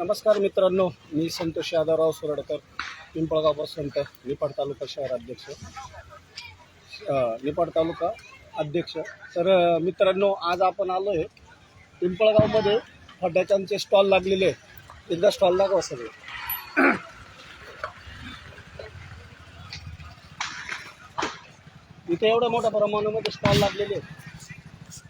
नमस्कार मित्रांनो मी संतोष यादवराव सुरडकर पिंपळगाव बसवंत निपाड तालुका शहर अध्यक्ष. निपाड तालुका अध्यक्ष. तर मित्रांनो आज आपण आलो आहे पिंपळगावमध्ये. फटाक्यांचे स्टॉल लागलेले आहेत. एकदा स्टॉल दाखवा सगळे. इथे एवढ्या मोठ्या प्रमाणामध्ये स्टॉल लागलेले आहेत.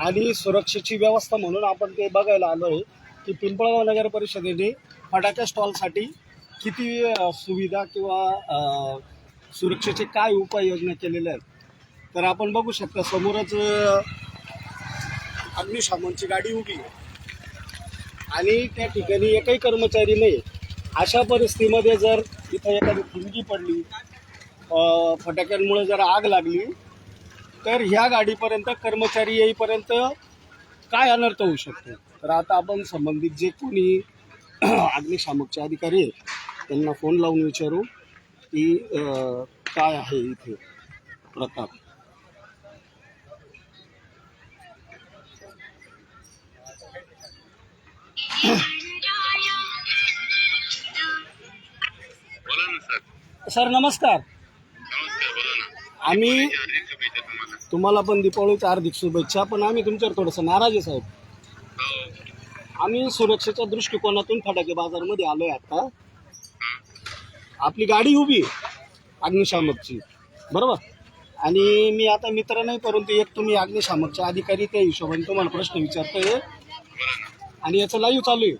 आणि सुरक्षेची व्यवस्था म्हणून आपण ते बघायला आलो आहे की पिंपळगाव नगर परिषदेने फटाक्या स्टॉलसाठी किती सुविधा किंवा सुरक्षेचे काय उपाययोजना केलेल्या आहेत? तर आपण बघू शकता समोरच अग्निशामनची गाडी उभी आहे. आणि त्या ठिकाणी एकही कर्मचारी नाही अशा परिस्थितीमध्ये जर इथं एखादी ठिणगी पडली फटाक्यांमुळे जर आग लागली तर ह्या गाडीपर्यंत कर्मचारी येईपर्यंत काय अनर्थ होऊ शकतो? तर आता आपण संबंधित जे कोणी अग्निशामकचे अधिकारी आहेत त्यांना फोन लावून विचारू की काय आहे इथे ना सर. नमस्कार. आम्ही तुम्हाला पण दीपावलीच्या हार्दिक शुभेच्छा पण आम्ही तुमच्यावर थोडंसं नाराज आहे साहेब. आम्ही सुरक्षेच्या दृष्टिकोनातून फटाके बाजारमध्ये आलोय आता. आपली गाडी उभी अग्निशामकची. बरोबर? आणि मी आता मित्र नाही परंतु एक तुम्ही अग्निशामकचे अधिकारी त्या हिशोबाने तुम्हाला प्रश्न विचारतोय. आणि याचं लाईव्ह चालू आहे.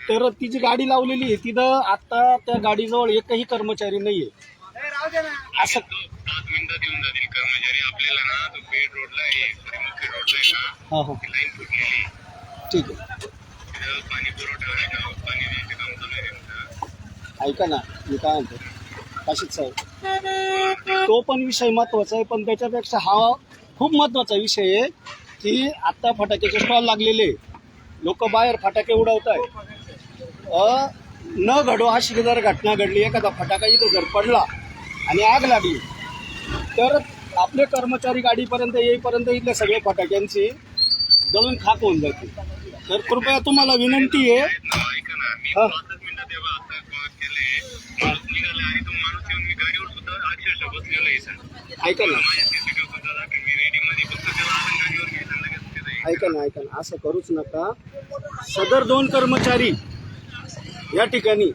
तर ती जी गाडी लावलेली आहे तिथं आता त्या गाडीजवळ एकही कर्मचारी नाही आहे असं कर्मचारी आपल्याला ना रोडला हां. हां फुटलेली ठीक आहे. ऐका ना मी काय म्हणतो? काशीद साहेब तो पण विषय महत्त्वाचा आहे पण त्याच्यापेक्षा हा खूप महत्त्वाचा विषय आहे की आत्ता फटाक्याचे स्टॉल लागलेले लोक बाहेर फटाके उडवत आहे न घडो अशी जर घटना घडली एखादा फटाका इथं जर पडला आणि आग लागली तर आपले कर्मचारी गाडीपर्यंत येईपर्यंत इथल्या सगळे फटाक्यांची जळून खाक होऊन जाते. तर कृपया तुम्हाला विनंती आहे. हां. ऐका ना. ऐका ना ऐका ना. ऐका ना असं करूच नका. सदर दोन कर्मचारी या ठिकाणी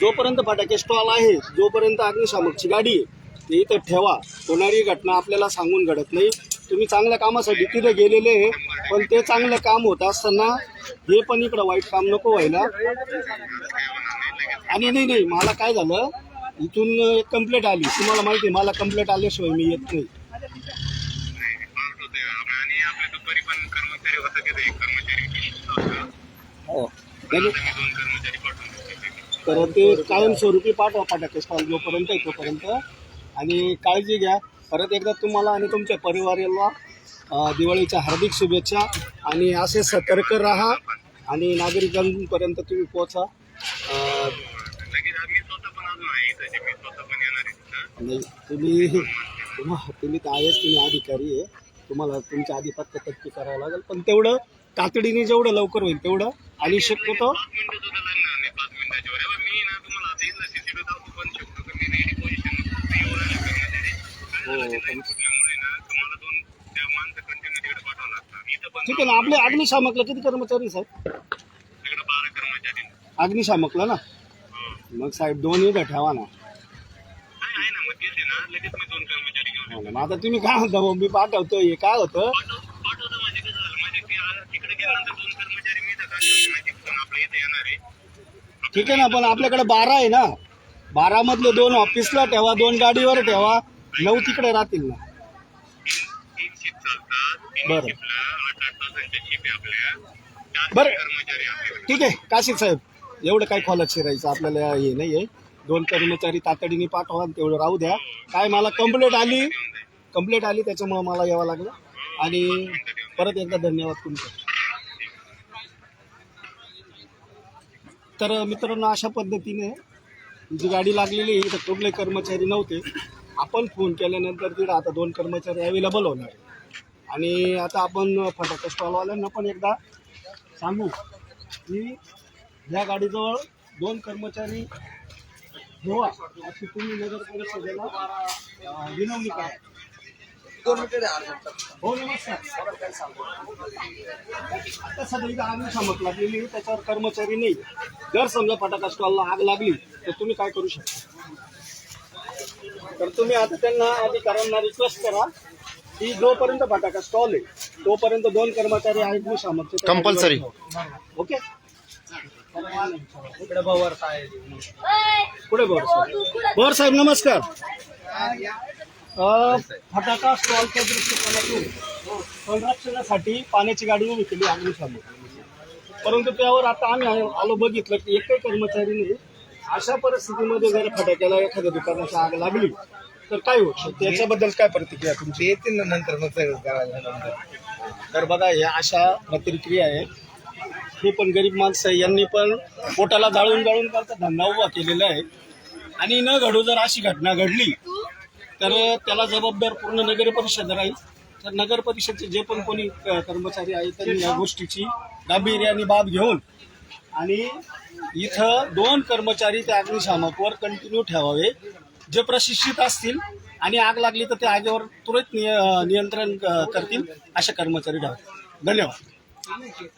जोपर्यंत फटाके स्टॉल आहे जोपर्यंत अग्निशामकची गाडी आहे ते इथं ठेवा. होणारी घटना आपल्याला सांगून घडत नाही. तुम्ही चांगल्या कामासाठी तिथे गेलेले आहे पण ते चांगलं काम होत असताना हे पण इकडं वाईट काम नको व्हायला. आणि नाही नाही मला काय झालं? इथून एक कंप्लेंट आली. तुम्हाला माहिती आहे मला कंप्लेंट आल्याशिवाय मी येत नाही. हो. तर ते कायमस्वरूपी पाठवा पाठक स्टॉल जोपर्यंत आहे तोपर्यंत. आणि काळजी घ्या. परत एकदा तुम्हाला आणि तुमच्या परिवाराला दिवाळीच्या हार्दिक शुभेच्छा आणि असे सतर्क राहा आणि नागरिकांपर्यंत तुम्ही पोचा नाही तुम्ही तुम्ही तर आहेच तुम्ही अधिकारी आहे. तुम्हाला तुमच्या आधी पत्ता पत्ती करावं लागेल. पण तेवढं तातडीने जेवढं लवकर होईल तेवढं आणि शक्यतो ठीक आहे ना आपले अग्निशामकला किती कर्मचारी साहेब? अग्निशामकला ना? मग साहेब दोन इथं ठेवा ना. हो ना, मग आता तुम्ही काय म्हणता मग मी पाठवतो हे काय होतं? ठीक आहे ना पण आपल्याकडे बारा आहे ना. बारा मधले दोन ऑफिसला ठेवा दोन गाडीवर ठेवा. नऊ तिकडे राहतील ना. बरं. बरं. ठीक आहे काशी साहेब एवढं काय खोलात शिरायचं? आपल्याला हे नाही आहे दोन कर्मचारी तातडीने पाठवा तेवढं राहू द्या. काय मला कंप्लेंट आली? कंप्लेंट आली त्याच्यामुळं मला यावं लागलं. आणि परत एकदा धन्यवाद तुमचं. तर मित्रांनो अशा पद्धतीने जी गाडी लागलेली आहे, इथं कुठले कर्मचारी नव्हते. आपण फोन केल्यानंतर तिथं आता दोन कर्मचारी अवेलेबल होणार आणि आता आपण फटाका स्टॉलवाल्यांना पण एकदा सांगू की या गाडीजवळ दोन कर्मचारी ठेवा अशी तुम्ही नगर परिषदेला विनवणी करा. हो नमस्कार. आता सध्या इथं अग्निशामक लागलेली त्याच्यावर कर्मचारी नाही. जर समजा फटाका स्टॉलला आग लागली तर तुम्ही काय करू शकता? तर तुम्ही आता त्यांना अधिकाऱ्यांना रिक्वेस्ट करा. की जोपर्यंत फटाका स्टॉल आहे तोपर्यंत दोन कर्मचारी त्या Compulsory. गाडीवर ठेवा. ओके पुढे पवार साहेब? साहेब नमस्कार. अ, फटाका स्टॉलच्या दृष्टिकोनातून संरक्षणासाठी पाण्याची गाडी उभी केली अग्निशामक परंतु त्यावर आता आम्ही आलो आलो बघितलं की एकही कर्मचारी नाही. अशा परिस्थितीमध्ये जर फटाक्याला एखाद्या दुकानाची आग लागली तर काय होऊ शकते? याच्याबद्दल काय प्रतिक्रिया तुमची? येतील ना नंतर मग सगळं नंतर तर बघा या अशा प्रतिक्रिया आहेत. हे पण गरीब माणसं यांनी पण पोटाला जाळून जाळून करता धंदा उभा केलेला आहे. आणि न घडू जर अशी घटना घडली तर त्याला जबाबदार पूर्ण नगर परिषद राहील. तर नगर परिषदचे जे पण कोणी क- कर्मचारी आहेत त्यांनी या गोष्टीची गांभीर्याने बाब घेऊन आणि इथं दोन कर्मचारी त्या अग्निशामकवर कंटिन्यू ठेवावे. जे प्रशिक्षित असतील आणि आग लागली तर त्या आगीवर तुरंत निय- नियंत्रण क- करतील असे कर्मचारी ठेवावे धन्यवाद.